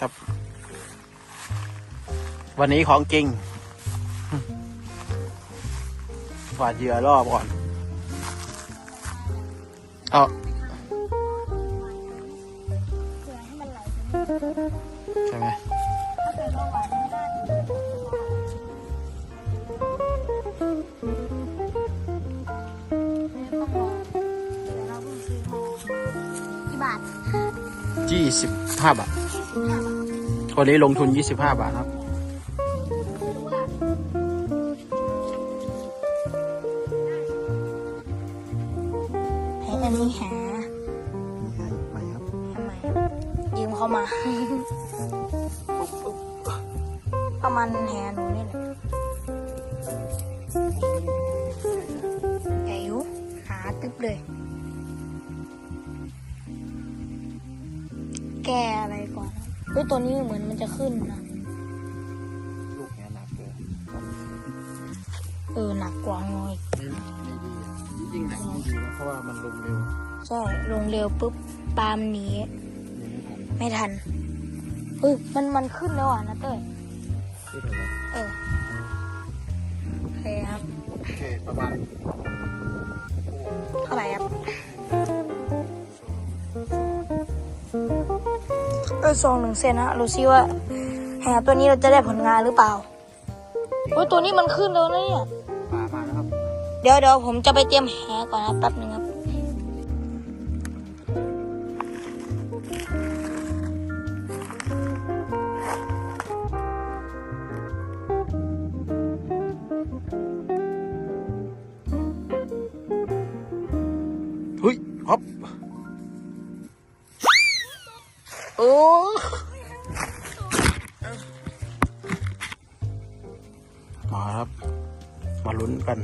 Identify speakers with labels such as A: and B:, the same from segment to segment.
A: ครับ วันนี้ของจริงหวาดเหยื่อรอบก่อน เอา
B: เผื่อให้มันไหล
A: ใช่ไหม
B: ถ้าเกิดเราหวานไม่ได้ไม่ต้องรอเดี๋ยวเราเพิ่งซื้อมากี่บาท
A: ยี่สิบห้าบาท
B: ห้าบาท
A: วันนี้ลงทุนยี่สิบห้าบาทครับ
B: ไม่รู้ว่าให้อันนี้หา
A: ไปครับ
B: ทำไมยืมเข้ามา ประมาณแหหนูนี่แหละใหญ่ยุหาตึ๊บเลย แกอะไรก่อน เฮ้ยตัวนี้เหมือนมันจะขึ้นนะ
A: ลูกเนี้ยหนักเลย
B: เออหนักกว่าหน่อย
A: ไม่ไม่ดียิ่งหนักยิ่งดีนะเพราะว่ามันลงเร็ว
B: ใช่ลงเร็วปุ๊บปาล์มหนี
A: ยังไม่ทัน
B: ไม่ทันเฮ้ยมันมันขึ้นแล้วอะนะเต้ย
A: ที่เท่าไหร่
B: เออโอเคครับ
A: โอเคประมาณ
B: เท่าไหร่ครับ เออซองหนึ่งเซนนะดูซิว่าแหตัวนี้เราจะได้ผลงานหรือเปล่าโอ้ยตัวนี้มันขึ้นแล้วนะเนี่ย
A: ปลามาแล้วครับ
B: เดี๋ยวเดี๋ยวผมจะไปเตรียมแหก่อนนะแป๊บหนึ่งครับ
A: เฮ้ยฮอป โอ้มาครับ มาลุ้นกัน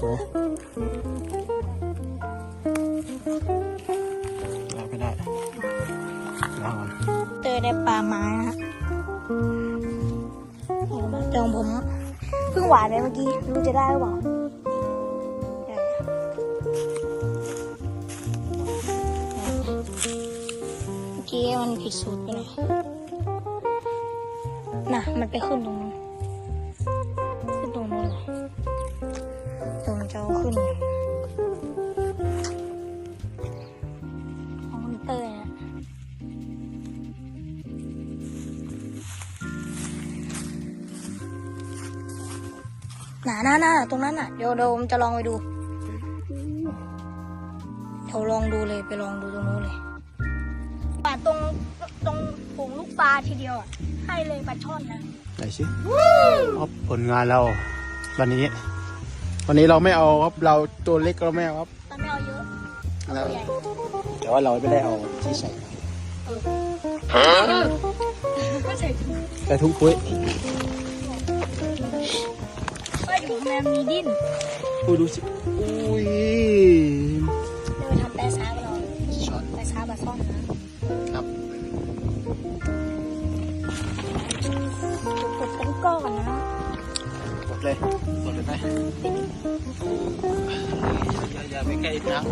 A: โอ้ ได้
B: ปลาไม้นะฮะเดี๋ยวผมเพิ่งหวานไปเมื่อกี้รู้จะได้หรือเปล่าเมื่อกี้มันผิดสูตรไปหน่อยน่ะ มันไปขึ้นตรงนั้น หนาหน้าหน้าตรงนั้นอะเดี๋ยวเดี๋ยวผมจะลองไปดูเดี๋ยวลองดูเลยไปลองดูตรงนู้นเลยปลาตรงตรงฝูงลูกปลาทีเดียวอะให้เลยปลาช่อนนะ
A: ไหนสิครับผลงานเรา วันนี้ วันนี้เราไม่เอาครับเราตัวเล็กเราไม่เอาครับ
B: ตอนไม่เอาเยอะ
A: แล้ว
B: ตัวใหญ่
A: แต่ว่าเราไม่ได้เอาที่ใส่
B: ก็ใส่ถุง
A: แต่ทุกพุ้ย
B: ก็อยู่ข้างในมีดิ้น
A: อุ้ยดูสิ อุ้ย
B: เดี๋ยวไปทำแปะซาไปลอง
A: ช็อต
B: แปะซาปลาช่อนนะครับกดเป็นก้อนนะ
A: กดเลยกดเลยไปอย่าอย่าไปใกล้นะ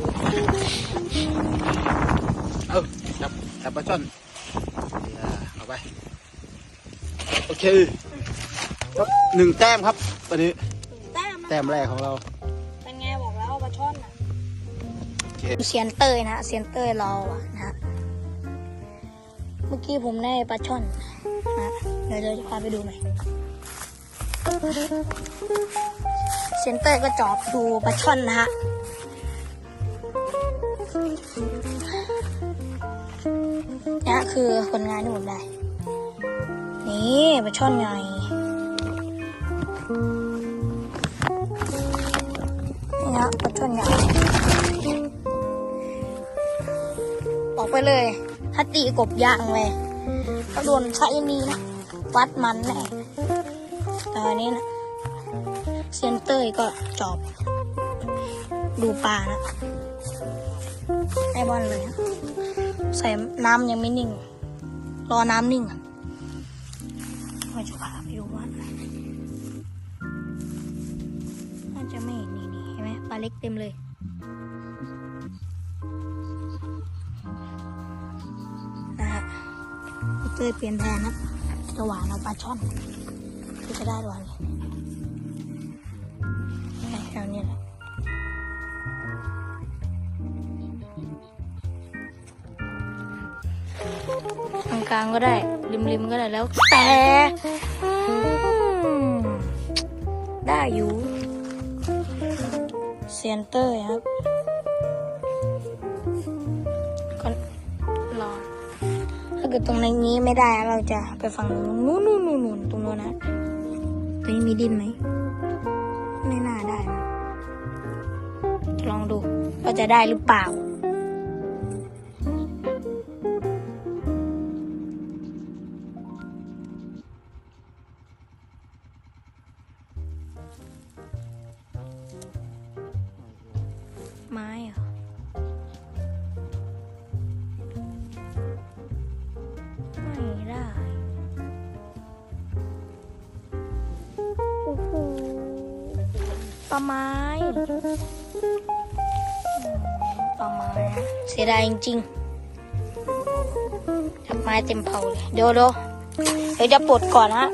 A: เอาจับจับปลาช่อนอย่าเอาไป โอเคครับหนึ่งแต้มครับวันนี้
B: แต้มนะ
A: แต้มแรกของเรา
B: เป็นไงบอกแล้วปลาช่อนนะ
A: โอเค
B: เซียนเตยนะเซียนเตยรออะนะฮะเมื่อกี้ผมได้ปลาช่อนนะเดี๋ยวเราจะพาไปดูหน่อยเซียนเตยก็จอบดูปลาช่อนนะฮะนี่คือผลงานที่ผมได้ นี่ปลาช่อนให ญ่นี่นะปลาช่อนใหญ่อกไปเลยถ้าตีกบยางเลยก็โดนใช้นี้นะวัดมันแน่แต่อันนี้นะเซนเตยก็จอบ ดูปลานะไอบอลเลยนะใส่น้ำยังไม่นิ่ง รอน้ำนิ่งก่อนเราจะพาไปดูว่าน่า เล็กเต็มเลยนะฮะเตยเปลี่ยนแทนนะจะหวานเอาปลาช่อนคือจะได้หวานเลยแถวนี้แหละกลางก็ได้ ริมๆก็ได้แล้วแต่ได้อยู่ เซียนเตอร์ครับก็รอถ้าเกิดตรงในนี้ไม่ได้เราจะไปฝั่งนู้นนู้นนู้นนู้นตรงนู้นนะตรงนี้มีดินไหมไม่น่าได้นะลองดูว่าจะได้หรือเปล่า ปลาไม้อืมปาไม้เสียดายจริงๆทับไม้เต็มเผาเลยเดี๋ยวเดี๋ยวเดี๋ยวจะปลดก่อนฮะ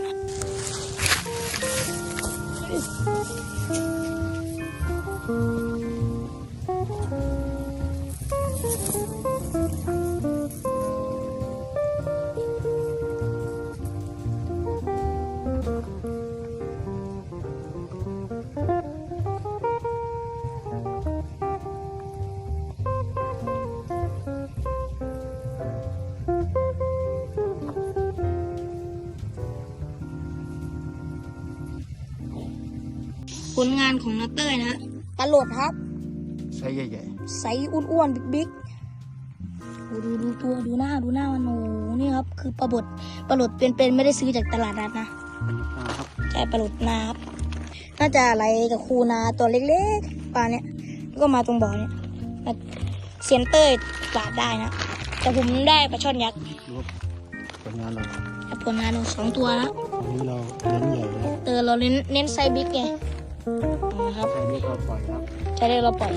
B: ผลงานของนักเต้ยนะฮะปลาโหลดครับ
A: ใช้ใหญ่
B: ไซส์อ้วนๆบิ๊กๆดูดูดูตัวดูหน้าดูหน้ามันโอ้โหนี่ครับ คือปลาบดปลาโหลดเป็นๆไม่ได้ซื้อจากตลาดนัดนะ
A: ๆอ่าครับ
B: ใช่ปลาโหลดนาครับน่าจะอะไรกับคูนาตัวเล็กๆปลาเนี้ยแล้วก็มาตรงบ่อเนี้ยแล้วเซียนเต้ยปลาดได้นะแต่ผมได้ปลาช่อนยักษ์
A: ดูผลงานเรา
B: แต่ผลงานเราสองตัวนะ
A: วันนี้เราเน้นใหญ่แล้ว
B: เตอเราเน้นเน้นไซส์บิ๊กไง นะครับ
A: ใช้นี้ก็ปล่อยครับ
B: ใช้ได้เราปล่อย